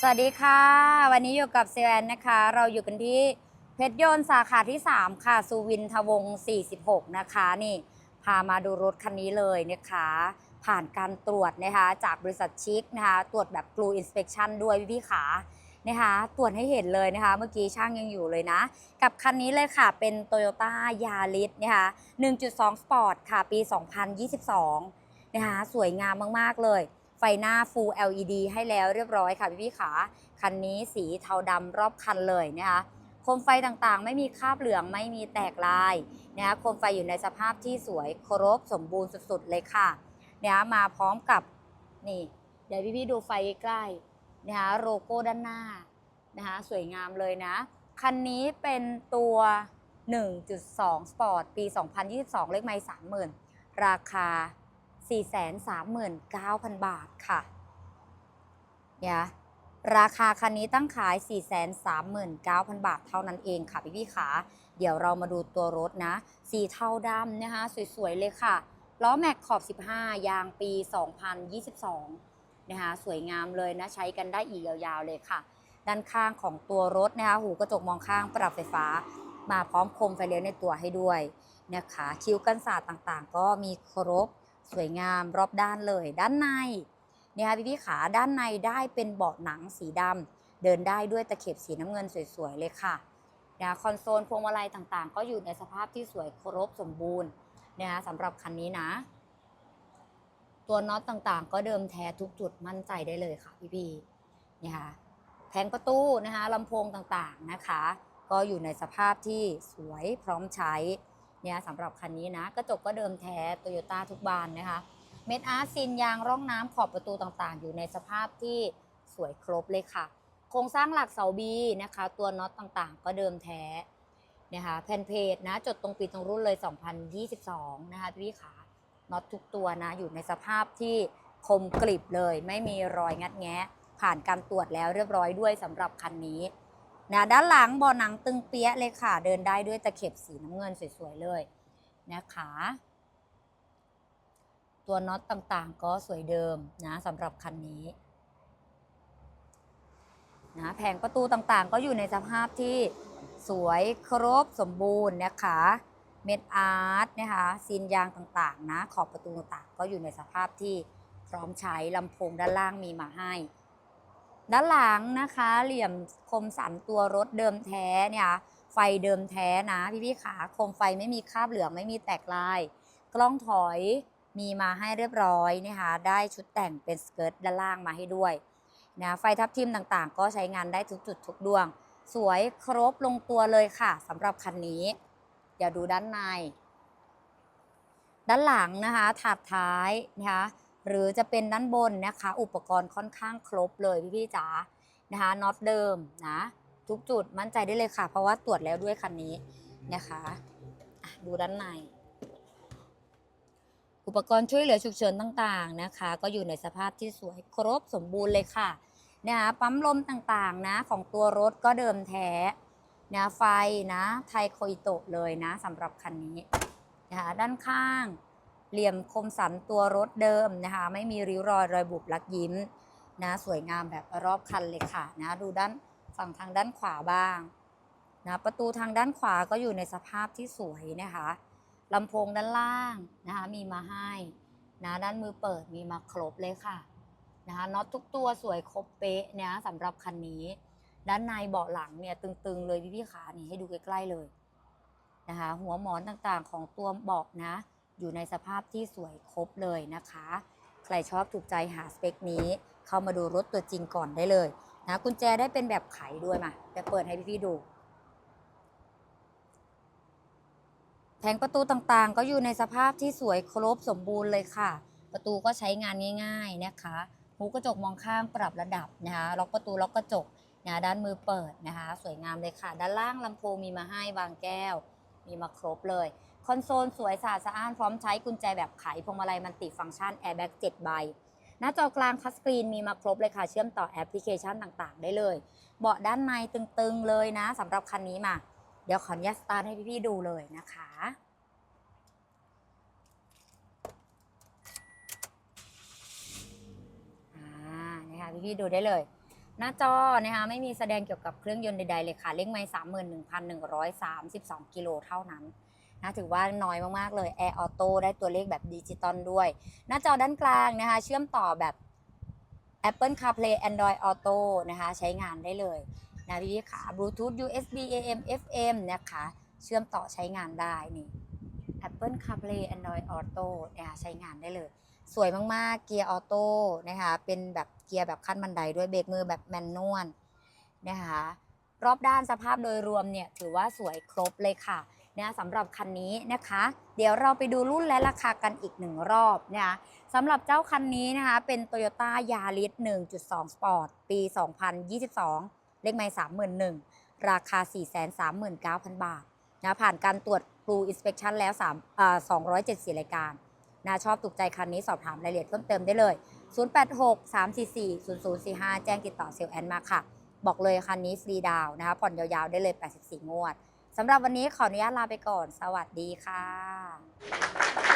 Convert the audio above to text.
สวัสดีค่ะ วันนี้อยู่กับเซแอนนะคะ เราอยู่กันที่เพชรยนต์สาขาที่ 3 ค่ะสุวินทวงศ์46 นะคะนี่พามาดูรถคันนี้เลยนะคะ ผ่านการตรวจนะคะจากบริษัทชิคนะคะตรวจแบบ Blue Inspection ด้วยพี่ๆขานะคะตรวจให้เห็นเลยนะคะ เมื่อกี้ช่างยังอยู่เลยนะ กับคันนี้เลยค่ะเป็น Toyota Yaris นะคะ1.2 Sport ค่ะปี 2022 นะคะสวยงามมาก ๆ เลย ไฟหน้า Full LED ให้แล้วเรียบร้อยค่ะพี่พี่ๆขาคันนี้สีเทาดำรอบคันเลยนะคะโคมไฟต่างๆ ไม่มีคราบเหลืองไม่มีแตกลายนะคะโคมไฟอยู่ในสภาพที่สวยครบสมบูรณ์สุดๆเลยค่ะนะคะมาพร้อมกับนี่เดี๋ยวพี่ๆดูไฟใกล้ๆนะคะโลโก้ด้านหน้านะคะสวยงามเลยนะ คันนี้เป็นตัว 1.2 Sport ปี 2022 เลขไมล์30,000 ราคา 439,000 บาทค่ะเนี่ยราคาคันนี้ตั้งขาย 439,000 บาทเท่านั้นเองค่ะพี่พี่ขา เดี๋ยวเรามาดูตัวรถนะ สีเทาดำนะคะ สวยๆ เลยค่ะ ล้อแม็กขอบ 15 ยางปี 2022 นะคะ สวยงามเลยนะ ใช้กันได้อีกยาวๆ เลยค่ะ ด้านข้างของตัวรถนะคะ หูกระจกมองข้างปรับไฟฟ้า มาพร้อมโคมไฟเลี้ยวในตัวให้ด้วยนะคะ คิ้วกันศาสตร์ต่างๆ ก็มีครบ สวยงามรอบด้านเลย ด้านในเนี่ยค่ะพี่พี่ๆขาด้านในได้เป็นเบาะหนังสีดำเดินได้ด้วยตะเข็บสีน้ำเงินสวยๆเลยค่ะนะคอนโซลพวงมาลัยต่างๆ ก็อยู่ในสภาพที่สวยครบสมบูรณ์นะคะสำหรับคันนี้นะ ตัวน็อตต่างๆ ก็เดิมแท้ทุกจุดมั่นใจได้เลยค่ะพี่ๆเนี่ยค่ะแผงประตูนะคะลำโพงต่างๆนะคะ ก็อยู่ในสภาพที่สวยพร้อมใช้ เนี่ยสำหรับคันนี้นะ กระจกก็เดิมแท้โตโยต้าทุกบานนะคะ เม็ดอาร์ซินยางร่องน้ำขอบประตูต่างๆ อยู่ในสภาพที่สวยครบเลยค่ะ โครงสร้างหลักเสาบีนะคะ ตัวน็อตต่างๆ ก็เดิมแท้นะคะแผ่นเพจนะจดตรงปีตรงรุ่นเลย 2022 นะคะพี่ขาน็อตทุกตัวนะอยู่ในสภาพที่คมกริบเลย ไม่มีรอยงัดแงะ ผ่านการตรวจแล้วเรียบร้อยด้วยสำหรับคันนี้ นะด้านหลังเบาะหนังตึงเปี้ยะเลยค่ะ เดินได้ด้วยตะเข็บสีน้ำเงินสวยๆเลยนะคะ ตัวน็อตต่างๆ ก็สวยเดิมนะสำหรับคันนี้นะแผงประตูต่างๆ ก็อยู่ในสภาพที่สวยครบสมบูรณ์นะคะเม็ดอาร์ตนะคะซีนยางต่างๆ นะ ขอบประตูต่างๆก็อยู่ในสภาพที่พร้อมใช้ลำโพงด้านล่างมีมาให้ ด้านหลังนะคะ เหลี่ยมคมสันตัวรถเดิมแท้เนี่ยไฟเดิมแท้นะพี่พี่ๆขาโคมไฟไม่มีคราบเหลืองไม่มีแตกลาย กล้องถอยมีมาให้เรียบร้อยนะคะได้ชุดแต่งเป็นสเกิร์ตด้านล่างมาให้ด้วยนะไฟทับทิมต่างๆ ก็ใช้งานได้ทุกจุดทุกดวง สวยครบลงตัวเลยค่ะสำหรับคันนี้ เดี๋ยวดูด้านใน ด้านหลังนะคะถาดท้ายนะคะ หรือจะเป็นด้านบนนะคะ อุปกรณ์ค่อนข้างครบเลยพี่ๆจ๋านะคะน็อตเดิมนะทุกจุดมั่นใจได้เลยค่ะ เพราะว่าตรวจแล้วด้วยคันนี้นะคะดูด้านใน อุปกรณ์ช่วยเหลือฉุกเฉินต่างๆนะคะ ก็อยู่ในสภาพที่สวยครบสมบูรณ์เลยค่ะนะคะปั๊มลมต่างๆนะของตัวรถก็เดิมแท้นะไฟนะไทโคอิโตะเลยนะสำหรับคันนี้นะคะด้านข้าง เหลี่ยมคมสันตัวรถเดิมนะคะ ไม่มีริ้วรอยรอยบุบลักยิ้มนะสวยงามแบบรอบคันเลยค่ะนะดูด้านฝั่งทางด้านขวาบ้างนะประตูทางด้านขวาก็อยู่ในสภาพที่สวยนะคะลำโพงด้านล่างนะคะมีมาให้นะด้านมือเปิดมีมาครบเลยค่ะนะคะน็อตทุกตัวสวยครบเป๊ะนะสำหรับคันนี้ ด้านในเบาะหลังเนี่ยตึงๆเลยพี่ๆขานี่ให้ดูใกล้ๆเลยนะคะหัวหมอนต่างๆของตัวเบาะนะ อยู่ในสภาพที่สวยครบเลยนะคะ ใครชอบถูกใจหาสเปคนี้เข้ามาดูรถตัวจริงก่อนได้เลยนะกุญแจได้เป็นแบบไขด้วยมาจะเปิดให้พี่ๆดู แผงประตูต่างๆ ก็อยู่ในสภาพที่สวยครบสมบูรณ์เลยค่ะ ประตูก็ใช้งานง่าย ๆนะคะหูกระจกมองข้างปรับระดับนะคะล็อกประตูล็อกกระจกนะด้านมือเปิดนะคะ สวยงามเลยค่ะ ด้านล่างลำโพงมีมาให้บางแก้ว มีมาครบเลย คอนโซลสวยสะอาดสะอ้านพร้อมใช้กุญแจแบบไขพวงมาลัยมันติฟังก์ชันแอร์แบ็ก7ใบ หน้าจอกลางทัชสกรีนมีมาครบเลยค่ะ เชื่อมต่อแอปพลิเคชันต่างๆ ได้เลย เบาะด้านในตึงๆเลยนะสำหรับคันนี้มา เดี๋ยวขออนุญาตสตาร์ทให้พี่ๆดูเลยนะคะอ่านะคะพี่ๆดูได้เลย หน้าจอนะคะไม่มีแสดงเกี่ยวกับเครื่องยนต์ใดๆเลยค่ะเลขไม้31,132 กิโลเท่านั้นนะถือว่าน้อยมากๆเลย Air Auto ได้ตัวเลขแบบดิจิตอลด้วย หน้าจอด้านกลางนะคะ เชื่อมต่อแบบ Apple CarPlay Android Auto นะคะ ใช้งานได้เลยนะพี่ๆค่ะ Bluetooth USB AM FM นะคะ เชื่อมต่อใช้งานได้นี่ Apple CarPlay Android Auto นะคะใช้งานได้เลย สวยมากๆ เกียร์ออโต้นะคะ เป็นแบบเกียร์แบบขั้นบันไดด้วยเบรกมือแบบแมนนวลนะคะ รอบด้านสภาพโดยรวมเนี่ยถือว่าสวยครบเลยค่ะนะสำหรับคันนี้นะคะ เดี๋ยวเราไปดูรุ่นและราคากันอีกหนึ่งรอบนะคะสำหรับเจ้าคันนี้นะคะ เป็น Toyota Yaris 1.2 Sport ปี 2022 เลขไม่31,000 ราคา 439,000 บาทนะผ่านการตรวจ Blue Inspection แล้ว3อ่า274รายการ นะชอบถูกใจคันนี้สอบถามรายละเอียดเพิ่มเติมได้เลย 086 344 0045 แจ้งติดต่อเซลล์แอนมาค่ะ บอกเลยคันนี้ฟรีดาวน์นะคะผ่อนยาวๆได้เลย 84 งวดสำหรับวันนี้ขออนุญาตลาไปก่อน สวัสดีค่ะ